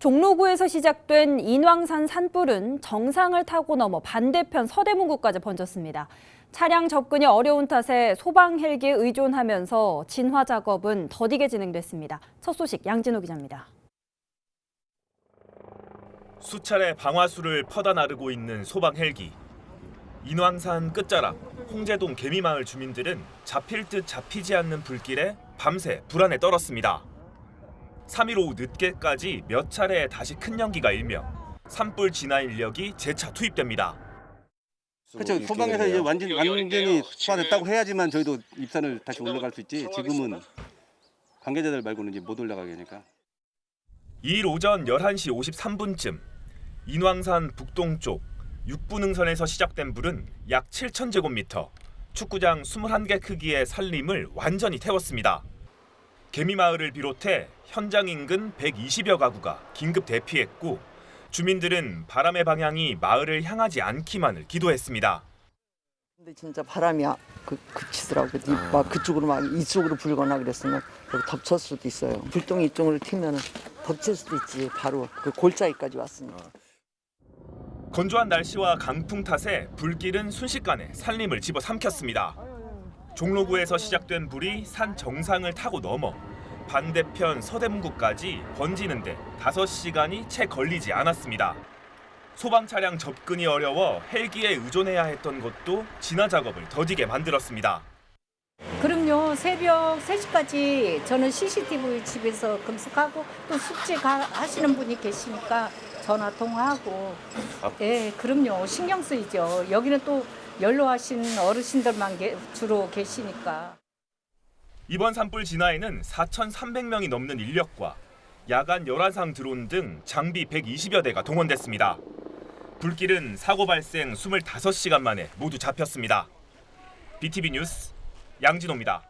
종로구에서 시작된 인왕산 산불은 정상을 타고 넘어 반대편 서대문구까지 번졌습니다. 차량 접근이 어려운 탓에 소방 헬기에 의존하면서 진화 작업은 더디게 진행됐습니다. 첫 소식 양진호 기자입니다. 수차례 방화수를 퍼다 나르고 있는 소방 헬기. 인왕산 끝자락 홍제동 개미마을 주민들은 잡힐 듯 잡히지 않는 불길에 밤새 불안에 떨었습니다. 3일 오후 늦게까지 몇 차례 다시 큰 연기가 일며 산불 진화 인력이 재차 투입됩니다. 그렇죠. 소방에서 이제 완전 완전히 소화됐다고 해야지만 저희도 입산을 다시 올라갈 수 있지. 지금은 관계자들 말고는 이제 못 올라가게 하니까. 2일 오전 11시 53분쯤 인왕산 북동쪽 육부능선에서 시작된 불은 약 7,000제곱미터, 축구장 21개 크기의 산림을 완전히 태웠습니다. 개미마을을 비롯해 현장 인근 120여 가구가 긴급 대피했고 주민들은 바람의 방향이 마을을 향하지 않기만을 기도했습니다. 근데 진짜 바람이 아- 그, 그치더라고. 이- 막 그쪽으로 막 이쪽으로 불거나 그랬으면 여기 덮쳤을 수도 있어요. 불똥이 이쪽으로 튀면 덮칠 수도 있지. 바로 그 골짜기까지 왔으니까. 건조한 날씨와 강풍 탓에 불길은 순식간에 산림을 집어삼켰습니다. 종로구에서 시작된 불이 산 정상을 타고 넘어 반대편 서대문구까지 번지는데 5시간이 채 걸리지 않았습니다. 소방 차량 접근이 어려워 헬기에 의존해야 했던 것도 진화 작업을 더디게 만들었습니다. 그럼요. 새벽 3시까지 저는 CCTV 집에서 금속하고 또 숙제 가, 하시는 분이 계시니까 전화 통화하고 예, 그럼요. 신경 쓰이죠. 여기는 또 연로하신 어르신들만 게- 주로 계시니까. 이번 산불 진화에는 4,300명이 넘는 인력과 야간 열화상 드론 등 장비 120여 대가 동원됐습니다. 불길은 사고 발생 25시간 만에 모두 잡혔습니다. BTV 뉴스 양진호입니다.